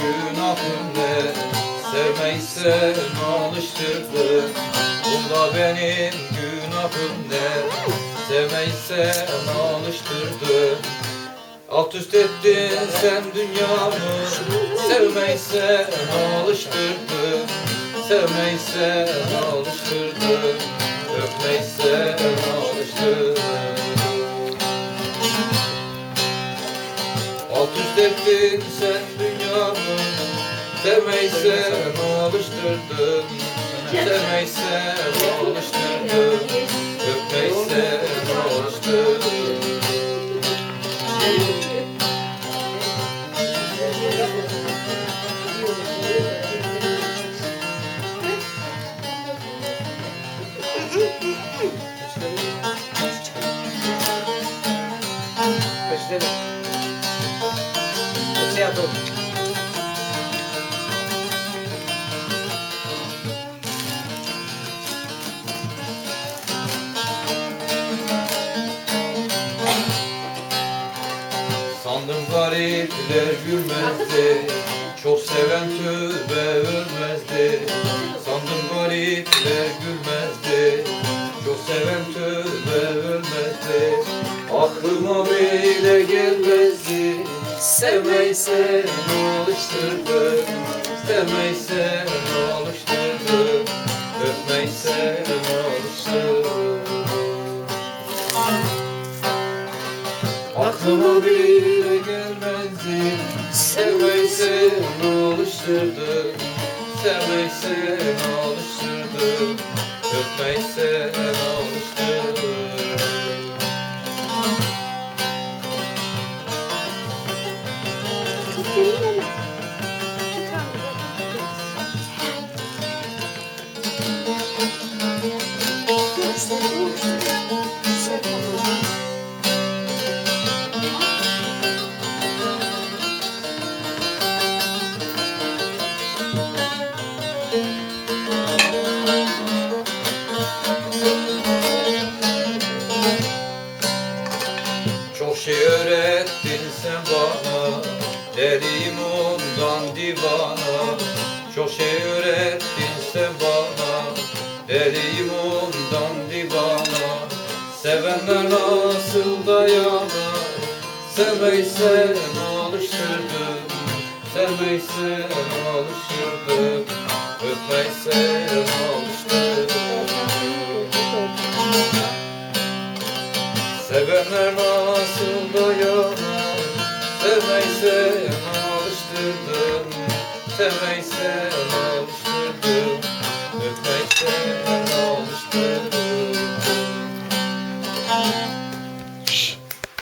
günahımdır Sevmeysen alıştırdın Bunda benim günahım ne Sevmeysen alıştırdın Alt üst ettin sen dünyamı. Sevmeysen alıştırdın Sevmeysen alıştırdın Öpmeysen alıştırdın Ettin sen dünyamı. Sevmeysen alıştırdın. Sevmeysen alıştırdın. Öpmeysen alıştırdın. Başlayalım. Yapalım. Sandım garipler gülmezdi Çok seven tövbe ölmezdi Sandım garipler gülmezdi Sevmeysen alıştırdın Sevmeysen alıştırdın Öpmeysen alıştırdın Aklıma bile gelmezdi. Sevmeysen alıştırdın Sevmeysen alıştırdın ondan divana Çok şey öğrettin sen bana Deliyim ondan divana Sevenler nasıl dayanar? Sevmeysen alıştırdım Sevmeysen alıştırdım. Öpmeysen alıştırdım. Sevenler nasıl dayanar? Sevmeysen alıştırdım Sevmeysen alıştırdım Öpmeysen